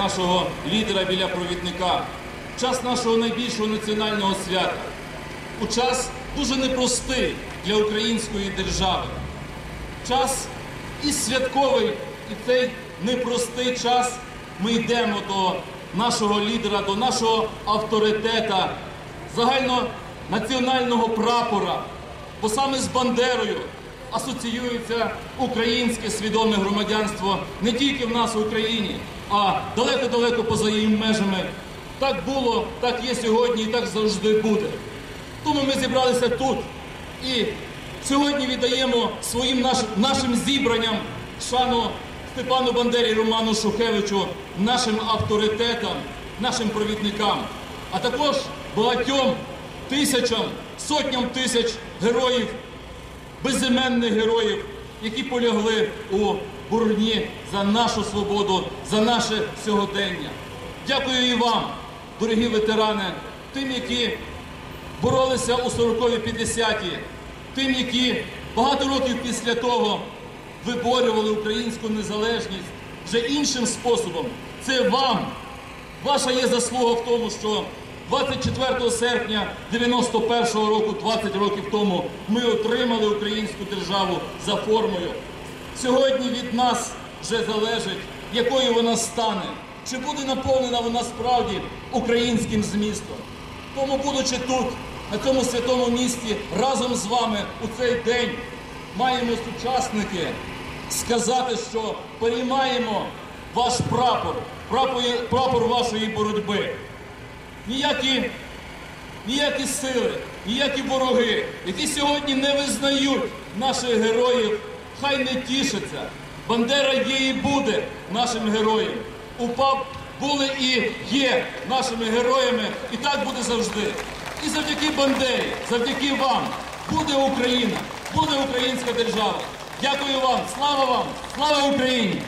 нашого лідера біля провідника, в час нашого найбільшого національного свята, у час дуже непростий для української держави. Час і святковий, і цей непростий час ми йдемо до нашого лідера, до нашого авторитета, загальнонаціонального прапора, бо саме з Бандерою асоціюється українське свідоме громадянство не тільки в нас в Україні, а далеко-далеко поза її межами. Так було, так є сьогодні і так завжди буде. Тому ми зібралися тут і сьогодні віддаємо своїм наш, нашим зібранням шану Степану Бандері, Роману Шухевичу, нашим авторитетам, нашим провідникам, а також багатьом тисячам, сотням тисяч героїв, безіменних героїв, які полягли у бурні за нашу свободу, за наше сьогодення. Дякую і вам, дорогі ветерани, тим, які боролися у 40-ві 50-ті, тим, які багато років після того виборювали українську незалежність вже іншим способом. Це вам. Ваша є заслуга в тому, що 24 серпня 91-го року, 20 років тому, ми отримали українську державу за формою. Сьогодні від нас вже залежить, якою вона стане, чи буде наповнена вона справді українським змістом. Тому, будучи тут, на цьому святому місті, разом з вами у цей день маємо сучасники сказати, що переймаємо ваш прапор, прапор, вашої боротьби. Ніякі, ніякі сили, ніякі вороги, які сьогодні не визнають наших героїв, хай не тішаться. Бандера є і буде нашим героєм. УПАП були і є нашими героями, і так буде завжди. І завдяки Бандері, завдяки вам буде Україна, буде українська держава. Дякую вам, слава вам, слава Україні!